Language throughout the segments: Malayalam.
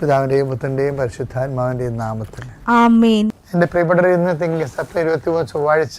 പിതാവിന്റെയും പുത്രന്റെയും പരിശുദ്ധാത്മാവിന്റെയും നാമത്തിൽ. എന്റെ പ്രിയപ്പെട്ടവർ ഇന്ന് തിങ്കൾ സെപ്റ്റംബർ ഇരുപത്തി മൂന്ന് ചൊവ്വാഴ്ച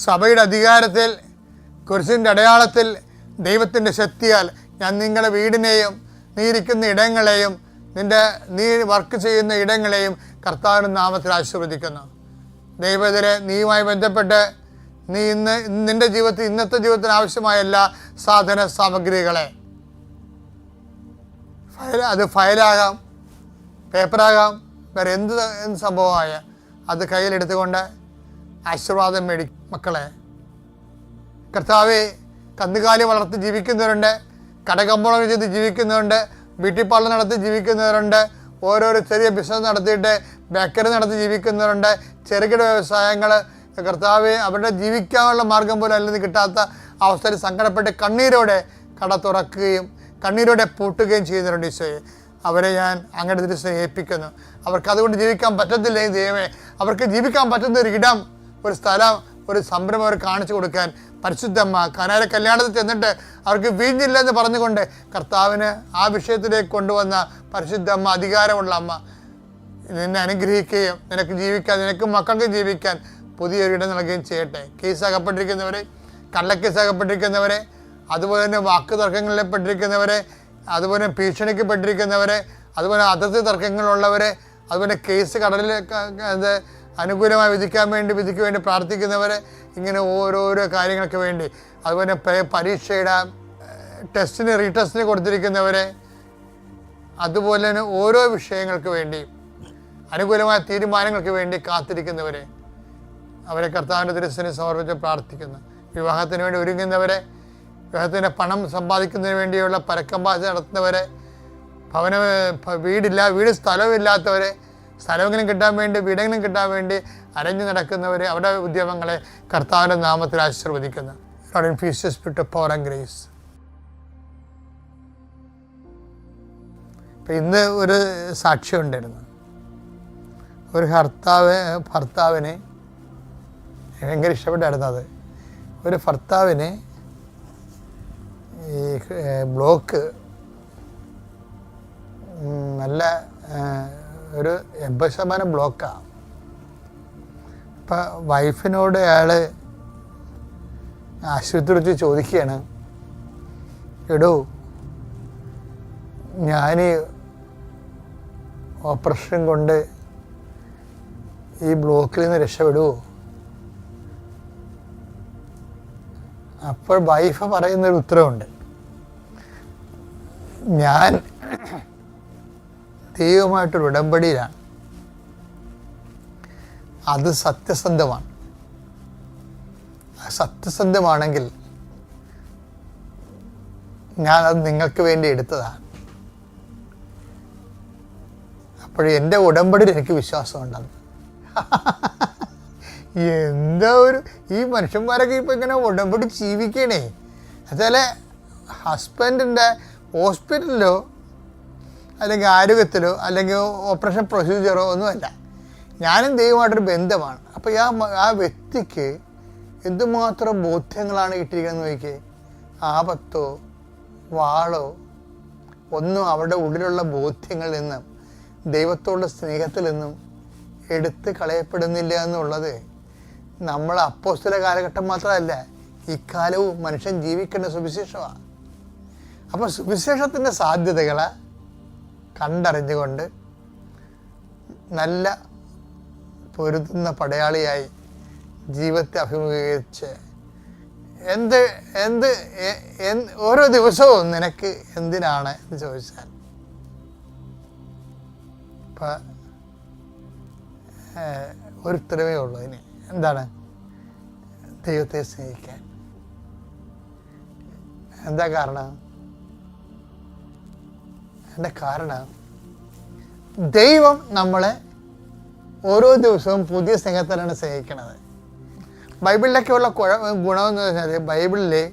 സഭയുടെ അധികാരത്തിൽ കുരിശിന്റെ അടയാളത്തിൽ ദൈവത്തിന്റെ ശക്തിയാൽ ഞാൻ നിങ്ങളുടെ വീടിനെയും നീ ഇരിക്കുന്ന ഇടങ്ങളെയും നിന്റെ നീ വർക്ക് ചെയ്യുന്ന ഇടങ്ങളെയും കർത്താവിന്റെ നാമത്തിൽ ആശീർവദിക്കുന്നു. ദൈവത്തിലെ നീയുമായി ബന്ധപ്പെട്ട് നീ ഇന്ന് നിന്റെ ജീവിതത്തിൽ ഇന്നത്തെ ജീവിതത്തിന് ആവശ്യമായ എല്ലാ സാധന സാമഗ്രികളെ. ഫയൽ അത് ഫയലാകാം പേപ്പറാകാം വേറെ എന്ത് എന്ത് സംഭവമായ അത് കയ്യിലെടുത്തുകൊണ്ട് ആശീർവാദം മേടി മക്കളെ കർത്താവെ കന്നുകാലി വളർത്തി ജീവിക്കുന്നവരുണ്ട് കടകമ്പോളം ചെയ്ത് ജീവിക്കുന്നവരുണ്ട് വീട്ടിപ്പാളം നടത്തി ജീവിക്കുന്നവരുണ്ട് ഓരോരോ ചെറിയ ബിസിനസ് നടത്തിയിട്ട് ബേക്കറി നടത്തി ജീവിക്കുന്നവരുണ്ട് ചെറുകിട വ്യവസായങ്ങൾ കർത്താവെ അവരുടെ ജീവിക്കാനുള്ള മാർഗം പോലും അല്ലെങ്കിൽ കിട്ടാത്ത അവസ്ഥയിൽ സങ്കടപ്പെട്ട് കണ്ണീരോടെ കട തുറക്കുകയും കണ്ണീരോടെ പൂട്ടുകയും ചെയ്യുന്നവരുണ്ട് ഈശോയെ. അവരെ ഞാൻ അങ്ങയുടെ തിരിച്ച് ഏൽപ്പിക്കുന്നു. അവർക്ക് അതുകൊണ്ട് ജീവിക്കാൻ പറ്റത്തില്ലെങ്കിൽ ദൈവമേ. അവർക്ക് ജീവിക്കാൻ പറ്റുന്ന ഒരു ഇടം ഒരു സ്ഥലം ഒരു സംരംഭം അവർ കാണിച്ചു കൊടുക്കാൻ പരിശുദ്ധമ്മ കനാര കല്യാണത്തിൽ ചെന്നിട്ട് അവർക്ക് വീഞ്ഞില്ലെന്ന് പറഞ്ഞുകൊണ്ട് കർത്താവിന് ആ വിഷയത്തിലേക്ക് കൊണ്ടുവന്ന പരിശുദ്ധമ്മ അധികാരമുള്ള അമ്മ നിന്നെ അനുഗ്രഹിക്കുകയും നിനക്ക് ജീവിക്കാൻ നിനക്ക് മക്കൾക്ക് ജീവിക്കാൻ പുതിയൊരു ഇടം നൽകുകയും ചെയ്യട്ടെ. കേസ് അകപ്പെട്ടിരിക്കുന്നവരെ കള്ളക്കേസ് അകപ്പെട്ടിരിക്കുന്നവരെ അതുപോലെ തന്നെ വാക്ക് തർക്കങ്ങളിൽ പെട്ടിരിക്കുന്നവരെ അതുപോലെ ഭീഷണിക്ക് പെട്ടിരിക്കുന്നവരെ അതുപോലെ അതിർത്തി തർക്കങ്ങളുള്ളവരെ അതുപോലെ കേസ് കടലിൽ അത് അനുകൂലമായി വിധിക്കാൻ വേണ്ടി വിധിക്ക് വേണ്ടി പ്രാർത്ഥിക്കുന്നവരെ ഇങ്ങനെ ഓരോരോ കാര്യങ്ങൾക്ക് വേണ്ടി. അതുപോലെ പരീക്ഷയുടെ ടെസ്റ്റിന് റീടെസ്റ്റിന് കൊടുത്തിരിക്കുന്നവരെ അതുപോലെ തന്നെ ഓരോ വിഷയങ്ങൾക്ക് വേണ്ടി അനുകൂലമായ തീരുമാനങ്ങൾക്ക് വേണ്ടി കാത്തിരിക്കുന്നവരെ. അവരെ കർത്താവിന്റെ തിരുസനെ സമർപ്പിച്ച് പ്രാർത്ഥിക്കുന്നു. വിവാഹത്തിന് വേണ്ടി ഒരുങ്ങുന്നവരെ വിവാഹത്തിന്റെ പണം സമ്പാദിക്കുന്നതിന് വേണ്ടിയുള്ള പരക്കം ബാധ നടത്തുന്നവരെ ഭവന വീടില്ല വീട് സ്ഥലമില്ലാത്തവരെ സ്ഥലമെങ്കിലും കിട്ടാൻ വേണ്ടി വീടെങ്കിലും കിട്ടാൻ വേണ്ടി അരഞ്ഞു നടക്കുന്നവർ അവരുടെ ഉദ്യമങ്ങളെ കർത്താവിന്റെ നാമത്തിൽ ആശീർവദിക്കുന്നു. ഇന്ന് ഒരു സാക്ഷ്യം ഉണ്ടായിരുന്നു. ഒരു ഭർത്താവ് ഭർത്താവിനെ ഭയങ്കര ഇഷ്ടപ്പെട്ടായിരുന്നു അത്. ഒരു ഭർത്താവിന് ഈ ബ്ലോക്ക് നല്ല ഒരു എൺപത് ശതമാനം ബ്ലോക്കാണ് അപ്പം വൈഫിനോട് അയാൾ ആശുപത്രി വെച്ച് ചോദിക്കുകയാണ്. എടോ ഞാൻ ഓപ്പറേഷൻ കൊണ്ട് ഈ ബ്ലോക്കിൽ നിന്ന് രക്ഷപ്പെടുമോ അപ്പോൾ വൈഫ് പറയുന്നൊരു ഉത്തരവുണ്ട്. ഞാൻ ദൈവമായിട്ടൊരു ഉടമ്പടിയിലാണ്. അത് സത്യസന്ധമാണ്. സത്യസന്ധമാണെങ്കിൽ ഞാൻ അത് നിങ്ങൾക്ക് വേണ്ടി എടുത്തതാണ്. അപ്പോൾ എന്റെ ഉടമ്പടിയിൽ എനിക്ക് വിശ്വാസമുണ്ടെന്ന് എന്താ ഒരു ഈ മനുഷ്യന്മാരൊക്കെ ഇപ്പം ഇങ്ങനെ ഉടമ്പടി ജീവിക്കണേ. എന്നുവെച്ചാൽ ഹസ്ബൻഡിന്റെ ഹോസ്പിറ്റലിലോ അല്ലെങ്കിൽ ആരോഗ്യത്തിലോ അല്ലെങ്കിൽ ഓപ്പറേഷൻ പ്രൊസീജിയറോ ഒന്നുമല്ല. ഞാനും ദൈവമായിട്ടൊരു ബന്ധമാണ്. അപ്പോൾ ആ ആ വ്യക്തിക്ക് എന്തുമാത്രം ബോധ്യങ്ങളാണ് കിട്ടിയിരിക്കുന്നത് നോക്കിയേ? ആപത്തോ വാളോ ഒന്നും അവരുടെ ഉള്ളിലുള്ള ബോധ്യങ്ങളിൽ നിന്നും ദൈവത്തോടുള്ള സ്നേഹത്തിൽ നിന്നും എടുത്ത് കളയപ്പെടുന്നില്ല എന്നുള്ളത് നമ്മൾ അപ്പോസ്തല കാലഘട്ടം മാത്രമല്ല ഇക്കാലവും മനുഷ്യൻ ജീവിക്കേണ്ട സുവിശേഷമാണ്. അപ്പോൾ സുവിശേഷത്തിന്റെ സാധ്യതകളെ കണ്ടറിഞ്ഞുകൊണ്ട് നല്ല പൊരുതുന്ന പടയാളിയായി ജീവിതത്തെ അഭിമുഖീകരിച്ച് എന്ത് എന്ത് ഓരോ ദിവസവും നിനക്ക് എന്തിനാണ് എന്ന് ചോദിച്ചാൽ ഇപ്പം ഒരു ഉത്തരവേ ഉള്ളൂ ഇനി. എന്താണ്? ദൈവത്തെ സ്നേഹിക്കാൻ. എന്താ കാരണം? എന്റെ കാരണം ദൈവം നമ്മളെ ഓരോ ദിവസവും പുതിയ സ്നേഹത്തിലാണ് സ്നേഹിക്കുന്നത് ബൈബിളിലൊക്കെ ഉള്ള കുഴ ഗുണമെന്ന് പറഞ്ഞാൽ ബൈബിളിൽ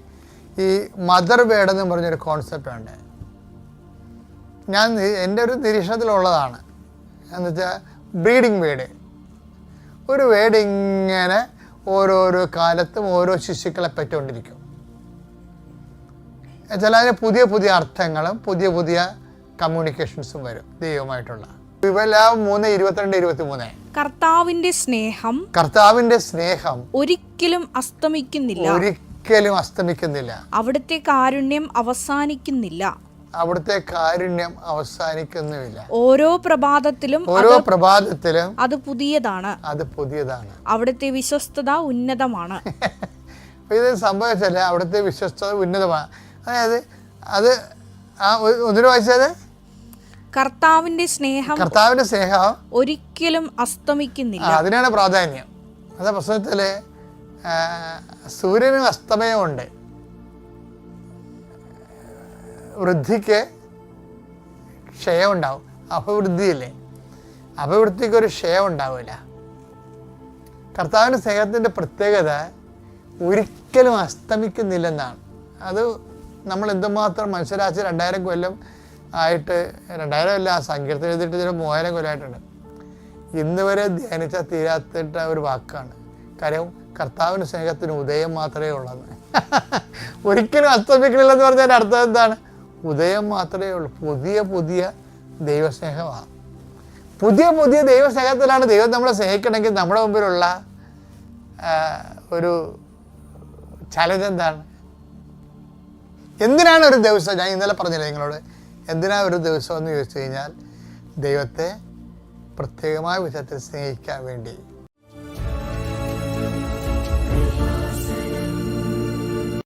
ഈ മദർ വേർഡ് എന്ന് പറഞ്ഞൊരു കോൺസെപ്റ്റ് ഉണ്ട്. ഞാൻ എന്റെ ഒരു നിരീക്ഷണത്തിലുള്ളതാണ്. എന്ന് വെച്ചാൽ ബ്രീഡിങ് വേഡ് ഒരു വേഡ് ഇങ്ങനെ ഓരോരോ കാലത്തും ഓരോ ശിശുക്കളെ പറ്റിക്കൊണ്ടിരിക്കും. എന്നുവെച്ചാൽ അതിന് പുതിയ പുതിയ അർത്ഥങ്ങളും പുതിയ പുതിയ കമ്മ്യൂണിക്കേഷൻസും വരും. ദൈവമായിട്ടുള്ള. വിവലാവ് മൂന്ന് ഇരുപത്തിരണ്ട് ഇരുപത്തി മൂന്ന് കർത്താവിന്റെ സ്നേഹം കർത്താവിന്റെ സ്നേഹം ഒരിക്കലും അസ്തമിക്കുന്നില്ല. ഒരിക്കലും അസ്തമിക്കുന്നില്ല. അവിടുത്തെ കാരുണ്യം അവസാനിക്കുന്നില്ല. അവിടുത്തെ കാരുണ്യം അവസാനിക്കുന്നുമില്ല. ഓരോ പ്രഭാതത്തിലും ഓരോ പ്രഭാതത്തിലും അത് പുതിയതാണ്. അത് പുതിയതാണ്. അവിടുത്തെ വിശ്വസ്തത ഉന്നതമാണ്. ഇത് സംഭവിച്ചല്ലേ അവിടുത്തെ വിശ്വസ്തത ഉന്നതമാണ്. അതായത് അത് ആ ഒന്നിനു വായിച്ചത്? കർത്താവിന്റെ സ്നേഹം കർത്താവിന്റെ സ്നേഹം ഒരിക്കലും അസ്തമിക്കുന്നില്ല. അതിനാണ് പ്രാധാന്യം. അതാ പ്രശ്നത്തിൽ സൂര്യനും അസ്തമയമുണ്ട്. വൃദ്ധിക്ക് ക്ഷയമുണ്ടാവും. അപവൃദ്ധിയില്ലേ അപവൃദ്ധിക്ക് ഒരു ക്ഷയം ഉണ്ടാവില്ല കർത്താവിന്റെ സ്നേഹത്തിന്റെ പ്രത്യേകത ഒരിക്കലും അസ്തമിക്കുന്നില്ലെന്നാണ്. അത് നമ്മൾ എന്തുമാത്രം മനുഷ്യരാശി രണ്ടായിരം കൊല്ലം ആയിട്ട് രണ്ടായിരം അല്ല സങ്കീർത്തനം എഴുതിയിട്ട് ചില മൂവായിരം കൊല്ലമായിട്ടുണ്ട് ഇന്ന് വരെ ധ്യാനിച്ചാൽ തീരാത്തിട്ട ഒരു വാക്കാണ്. കാര്യം കർത്താവിന് സ്നേഹത്തിന് ഉദയം മാത്രമേ ഉള്ളെന്ന്. ഒരിക്കലും അസ്തമിക്കണില്ലെന്ന് പറഞ്ഞാൽ അർത്ഥം എന്താണ്? ഉദയം മാത്രമേ ഉള്ളൂ. പുതിയ പുതിയ ദൈവസ്നേഹമാണ്. പുതിയ പുതിയ ദൈവസ്നേഹത്തിലാണ് ദൈവം നമ്മളെ സ്നേഹിക്കണമെങ്കിൽ നമ്മുടെ മുമ്പിലുള്ള ഒരു ചലഞ്ച് എന്താണ്? എന്തിനാണ് ഒരു ദിവസം ഞാൻ ഇന്നലെ പറഞ്ഞില്ലേ നിങ്ങളോട്? എന്തിനാണ് ഒരു ദിവസം എന്ന് ചോദിച്ചു കഴിഞ്ഞാൽ ദൈവത്തെ പ്രത്യേകമായ വിധത്തിൽ സ്നേഹിക്കാൻ വേണ്ടി.